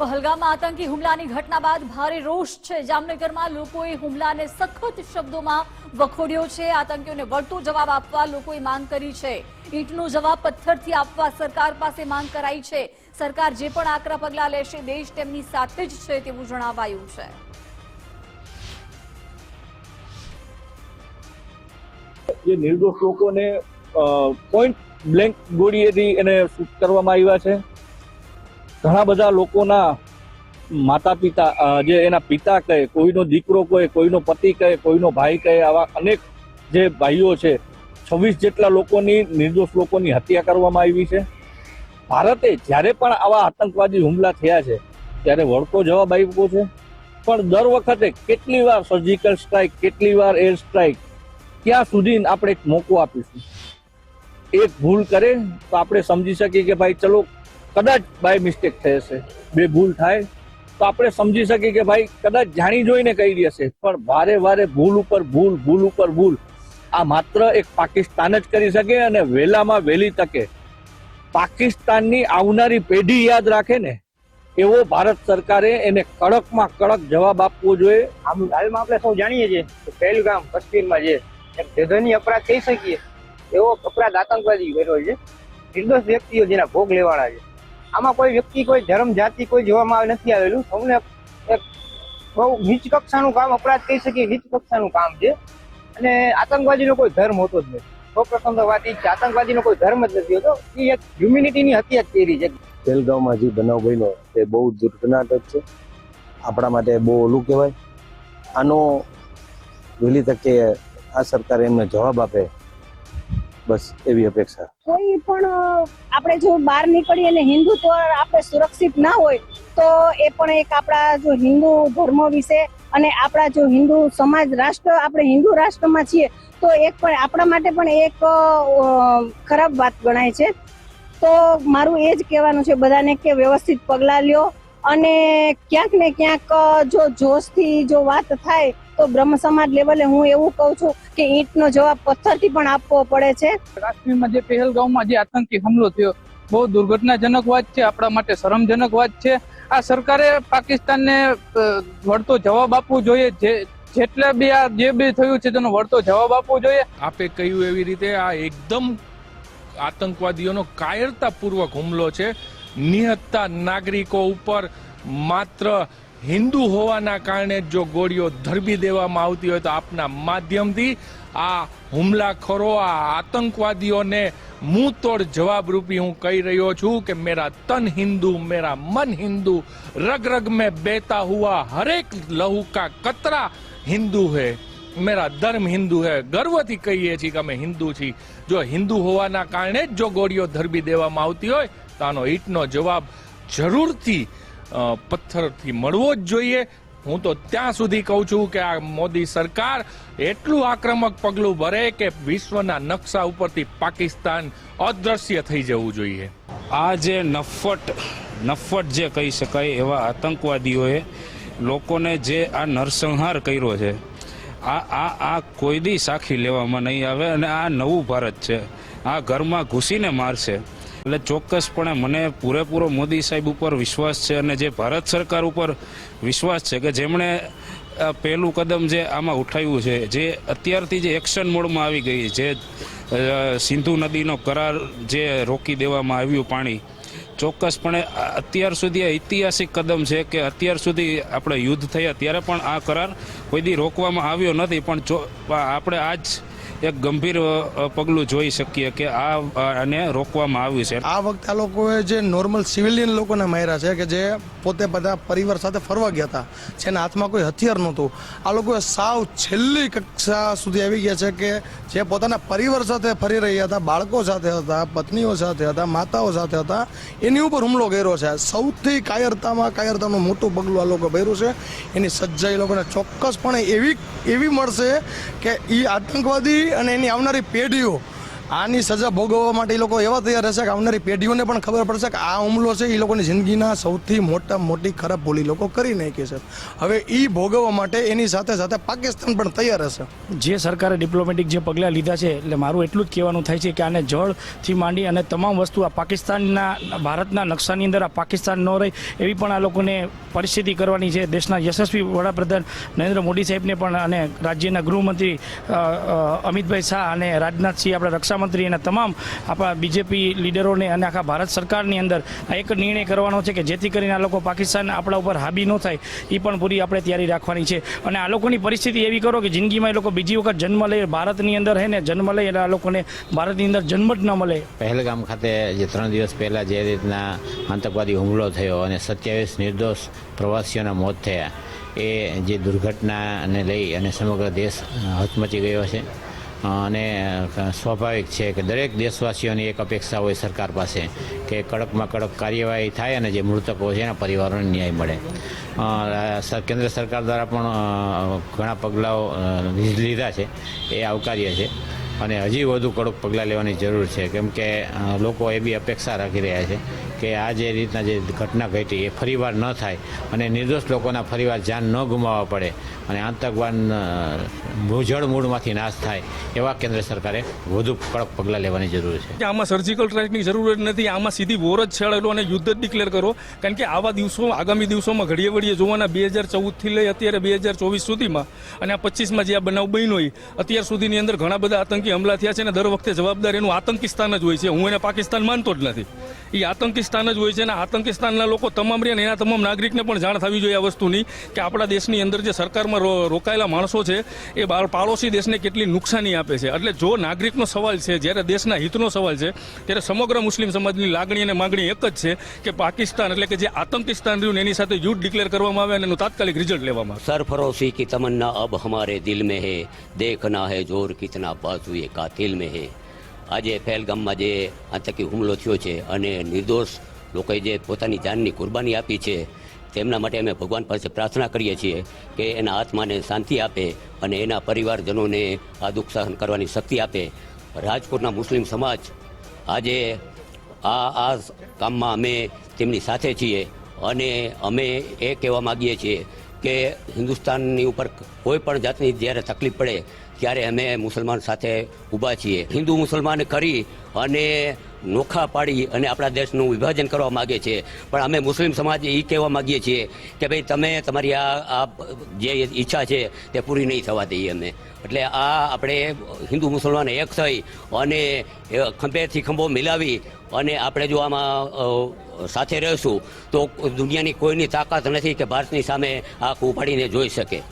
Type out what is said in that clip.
પહલગામમાં આતંકી હુમલાની ઘટના બાદ ભારે રોષ છે. જામનગરમાં લોકોએ હુમલાને સખત શબ્દોમાં વખોડ્યો છે. આતંકીઓને વળતો જવાબ આપવા લોકોએ માંગ કરી છે. ઈંટનો જવાબ પથ્થરથી આપવા સરકાર પાસે માંગ કરાઈ છે. સરકાર જે પણ આકરા પગલાં લેશે, દેશ તેમની સાથે જ છે તેવું જણાવાયું છે. જે નિર્દોષ લોકોને પોઈન્ટ બ્લેન્ક ગોળીએથી એને શૂટ કરવામાં આવ્યા છે. ઘણા બધા લોકોના માતા પિતા જે એના પિતા કહે, કોઈનો દીકરો કહે, કોઈનો પતિ કહે, કોઈનો ભાઈ કહે, આવા અનેક જે ભાઈઓ છે, છવ્વીસ જેટલા લોકોની નિર્દોષ લોકોની હત્યા કરવામાં આવી છે. ભારતે જ્યારે પણ આવા આતંકવાદી હુમલા થયા છે, ત્યારે વળતો જવાબ આપ્યો છે. પણ દર વખતે કેટલી વાર સર્જિકલ સ્ટ્રાઇક કેટલી વાર એર સ્ટ્રાઇક ક્યાં સુધી આપણે એક મોકો આપીશું? એક ભૂલ કરે તો આપણે સમજી શકીએ કે ભાઈ, ચલો કદાચ બાય મિસ્ટેક થઈ હશે, બે ભૂલ થાય, તો આપણે સમજી શકીએ કે ભાઈ કદાચ જાણી જોઈને કરી હશે, પણ વારે વારે ભૂલ ઉપર ભૂલ ભૂલ ઉપર ભૂલ, આ માત્ર એક પાકિસ્તાન જ કરી શકે અને વહેલામાં વહેલી તકે. પાકિસ્તાનની આવનારી પેઢી યાદ રાખે ને, એવો ભારત સરકારે એને કડકમાં કડક જવાબ આપવો જોઈએ. આમ હાલમાં આપણે સૌ જાણીએ છીએ કે ગામ કાશ્મીરમાં જે એક અપરાધ કહી શકીએ એવો અપરાધ આતંકવાદી કર્યો છે. નિર્દોષ વ્યક્તિઓ જેના ભોગ લેવાના છે. આમાં કોઈ વ્યક્તિ, કોઈ ધર્મ, જાતિ, કોઈ જોવામાં નથી આવેલું. સૌને એક બહુ નીચ કક્ષાનું કામ અપરાધ કહી શકીએ, નીચ કક્ષાનું કામ છે. અને આતંકવાદીનો કોઈ ધર્મ હોતો જ નથી. સૌ પ્રથમ તો વાત એ છે, આતંકવાદીનો કોઈ ધર્મ જ નથી હોતો. એ એક હ્યુમિનિટીની હત્યા જ કરી છે. પહેલગામમાં જે બનાવ બન્યો તે બહુ દુર્ઘટનાટક છે. આપણા માટે બહુ ઓલું કહેવાય. આનો વહેલી તકે આ સરકાર એમને જવાબ આપે. બસ એવી અપેક્ષા. કોઈ પણ આપણે જો બહાર નીકળીએ અને હિન્દુત્વ આપણે સુરક્ષિત ના હોય, તો એ પણ એક આપણા જો હિન્દુ ધર્મ વિશે અને આપણા જો હિન્દુ સમાજ રાષ્ટ્ર, આપણે હિન્દુ રાષ્ટ્રમાં છીએ, તો એક પણ, આપણા માટે પણ એક ખરાબ વાત ગણાય છે. તો મારું એ જ કહેવાનું છે બધાને કે વ્યવસ્થિત પગલાં લ્યો અને ક્યાંક ને ક્યાંક જો જોશથી જો વાત થાય તો બ્રહ્મ સમાજ લેવલે હું એવું કહું છું કે ઈંટનો જવાબ પથ્થરથી પણ આપવો પડે છે. કાશ્મીરમાં જે પહેલગાંવમાં જે આતંકી હુમલો થયો બહુ દુર્ઘટનાજનક વાત છે આપણા માટે શરમજનક વાત છે. આ સરકારે પાકિસ્તાનને વળતો જવાબ આપવો જોઈએ. જે જેટલા બી આ જે બી થયું છે તેનો વળતો જવાબ આપવો જોઈએ. આપે કહ્યું એવી રીતે આ એકદમ આતંકવાદીઓનો કાયરતાપૂર્વક હુમલો છે. નિહત્તા નાગરિકો ઉપર માત્ર હિન્દુ હોવાના કારણે જો ગોળીઓ ધરબી દેવામાં આવતી હોય તો આપના માધ્યમથી આ હુમલાખોરો, આ આતંકવાદીઓને મુંહ તોડ જવાબરૂપી હું કહી રહ્યો છું કે મેરા તન હિન્દુ, મેરા મન હિન્દુ, રગ રગ મેં બેતા હુઆ, હરેક લહુ કા કતરા હિન્દુ હૈ. મેરા ધર્મ હિન્દુ હે. ગર્વથી કહીએ છીએ કે અમે હિન્દુ છીએ. જો હિન્દુ હોવાના કારણે જ જો ગોળીઓ ધરબી દેવામાં આવતી હોય, તો આનો ઈટનો જવાબ જરૂરથી પથ્થરથી મળવો જ જોઈએ. હું તો ત્યાં સુધી કહું છું કે આ મોદી સરકાર એટલું આક્રમક પગલું ભરે કે વિશ્વના નકશા ઉપરથી પાકિસ્તાન અદ્રશ્ય થઈ જવું જોઈએ. આ જે નફટ નફટ જે કહી શકાય એવા આતંકવાદીઓએ લોકોને જે આ નરસંહાર કર્યો છે, આ આ આ કોઈ દી સાખી લેવામાં નહીં આવે અને આ નવું ભારત છે. આ ઘરમાં ઘૂસીને મારશે. એટલે ચોક્કસપણે મને પૂરેપૂરો મોદી સાહેબ ઉપર વિશ્વાસ છે અને જે ભારત સરકાર ઉપર વિશ્વાસ છે કે જેમણે પહેલું કદમ જે આમાં ઉઠાવ્યું છે, જે અત્યારથી જે એક્શન મોડમાં આવી ગઈ જે સિંધુ નદીનો કરાર જે રોકી દેવામાં આવ્યું પાણી, ચોક્કસપણે અત્યાર સુધી આ ઐતિહાસિક કદમ છે કે અત્યાર સુધી આપણે યુદ્ધ થયા ત્યારે પણ આ કરાર કોઈ દી રોકવામાં આવ્યો નથી, પણ જો આપણે આજ એક ગંભીર પગલું જોઈ શકીએ કે આ આને રોકવામાં આવ્યું છે. આ વખતે આ લોકોએ જે નોર્મલ સિવિલિયન લોકોને માર્યા છે કે જે પોતે બધા પરિવાર સાથે ફરવા ગયા હતા, જેના હાથમાં કોઈ હથિયાર નહોતું, આ લોકોએ સાવ છેલ્લી કક્ષા સુધી આવી ગયા છે કે જે પોતાના પરિવાર સાથે ફરી રહ્યા હતા, બાળકો સાથે હતા, પત્નીઓ સાથે હતા, માતાઓ સાથે હતા, એની ઉપર હુમલો કર્યો છે. સૌથી કાયરતામાં, કાયરતાનું મોટું પગલું આ લોકો ભર્યું છે. એની સજ્જા એ લોકોને ચોક્કસપણે એવી એવી મળશે કે એ આતંકવાદી અને એની આવનારી પેઢીઓ આની સજા ભોગવવા માટે એ લોકો એવા તૈયાર રહેશે કે આવનારી પેઢીઓને પણ ખબર પડશે કે આ હુમલો છે એ લોકોની જિંદગીના સૌથી મોટા, મોટી ખરાબ ભૂલ લોકો કરી નાખી છે. હવે એ ભોગવવા માટે એની સાથે સાથે પાકિસ્તાન પણ તૈયાર હશે. જે સરકારે ડિપ્લોમેટિક જે પગલાં લીધા છે, એટલે મારું એટલું જ કહેવાનું થાય છે કે આને જળથી માંડી અને તમામ વસ્તુ આ પાકિસ્તાનના, ભારતના નકશાની અંદર આ પાકિસ્તાન ન રહે એવી પણ આ લોકોને પરિસ્થિતિ કરવાની છે. દેશના યશસ્વી વડાપ્રધાન નરેન્દ્ર મોદી સાહેબને પણ અને રાજ્યના ગૃહમંત્રી અમિતભાઈ શાહ અને રાજનાથસિંહ આપણા રક્ષામંત્રી અને તમામ આપણા બીજેપી લીડરોને અને આખા ભારત સરકારની અંદર આ એક નિર્ણય કરવાનો છે કે જેથી કરીને આ લોકો પાકિસ્તાન આપણા ઉપર હાબી ન થાય એ પણ પૂરી આપણે તૈયારી રાખવાની છે. અને આ લોકોની પરિસ્થિતિ એવી કરો કે જિંદગીમાં એ લોકો બીજી વખત જન્મ લે, ભારતની અંદર હે ને જન્મ લે એટલે આ લોકોને ભારતની અંદર જન્મ જ ન મળે. પહેલગામ ખાતે જે ત્રણ દિવસ પહેલાં જે રીતના આતંકવાદી હુમલો થયો અને સત્યાવીસ નિર્દોષ પ્રવાસીઓના મોત થયા, એ જે દુર્ઘટનાને લઈ અને સમગ્ર દેશ હચમચી ગયો છે. અને સ્વાભાવિક છે કે દરેક દેશવાસીઓની એક અપેક્ષા હોય સરકાર પાસે કે કડકમાં કડક કાર્યવાહી થાય અને જે મૃતકો છે એના પરિવારોને ન્યાય મળે. કેન્દ્ર સરકાર દ્વારા પણ ઘણા પગલાઓ લીધા છે. એ આવકાર્ય છે. અને હજી વધુ કડક પગલાં લેવાની જરૂર છે. કેમ કે લોકો એ બી અપેક્ષા રાખી રહ્યા છે કે આ જે રીતના જે ઘટના ઘટી એ ફરીવાર ન થાય અને નિર્દોષ લોકોના ફરીવાર જાન ન ગુમાવવા પડે અને આતંકવાદ ભૂજળ મૂળમાંથી નાશ થાય એવા કેન્દ્ર સરકારે વધુ કડક પગલાં લેવાની જરૂર છે. આમાં સર્જિકલ સ્ટ્રાઇકની જરૂર નથી, આમાં સીધી વોર જ છેડાયેલો અને યુદ્ધ જ ડિક્લેર કરો. કારણ કે આવા દિવસો, આગામી દિવસોમાં ઘડીએ વળીએ જોવાના બે હજાર ચૌદથી લઈ અત્યારે બે હજાર ચોવીસ સુધીમાં અને આ પચીસમાં જે આ બનાવ બન્યો હોય અત્યાર સુધીની અંદર ઘણા બધા આતંકી આતંકી હમલા થયા છે ને દર વખતે જવાબદાર એનું આતંકિસ્તાન જ હોય છે. હું એને પાકિસ્તાન માનતો જ નથી. એ આતંકિસ્તાન જ હોય છે અને આતંકિસ્તાનના લોકો તમામ રહ્યા એના તમામ નાગરિકને પણ જાણ થવી જોઈએ આ વસ્તુની કે આપણા દેશની અંદર જે સરકારમાં રોકાયેલા માણસો છે, એ પાડોશી દેશને કેટલી નુકસાની આપે છે. એટલે જો નાગરિકનો સવાલ છે, જ્યારે દેશના હિતનો સવાલ છે, ત્યારે સમગ્ર મુસ્લિમ સમાજની લાગણી અને માગણી એક જ છે કે પાકિસ્તાન એટલે કે જે આતંકિસ્તાન રહ્યું એની સાથે યુદ્ધ ડિક્લેર કરવામાં આવે અને એનું તાત્કાલિક રિઝલ્ટ લેવામાં આવે. સરફરોશી કી તમન્ના અબ હમારે દિલ મેં હે, દેખના હે જોર કિતના બાજુ જોઈએ કાતિલ મેં હે. આજે પહેલગામમાં જે આતંકી હુમલો થયો છે અને નિર્દોષ લોકોએ જે પોતાની જાનની કુરબાની આપી છે, તેમના માટે અમે ભગવાન પાસે પ્રાર્થના કરીએ છીએ કે એના આત્માને શાંતિ આપે અને એના પરિવારજનોને આ દુઃખ સહન કરવાની શક્તિ આપે. રાજકોટના મુસ્લિમ સમાજ આજે આ આ કામમાં અમે તેમની સાથે છીએ અને અમે એ કહેવા માગીએ છીએ કે હિન્દુસ્તાનની ઉપર કોઈ પણ જાતની જ્યારે તકલીફ પડે, ત્યારે અમે મુસલમાન સાથે ઊભા છીએ. હિન્દુ મુસલમાન કરી અને નોખા પાડી અને આપણા દેશનું વિભાજન કરવા માગે છે. પણ અમે મુસ્લિમ સમાજ એ કહેવા માગીએ છીએ કે ભાઈ તમે તમારી આ આ જે ઈચ્છા છે તે પૂરી નહીં થવા દઈએ અમે એટલે આ આપણે હિન્દુ મુસલમાન એક થઈ અને ખંભેથી ખંભો મિલાવી અને આપણે જો આમાં સાથે રહીશું તો દુનિયાની કોઈની તાકાત નથી કે ભારતની સામે આંખ ઉપાડીને જોઈ શકે.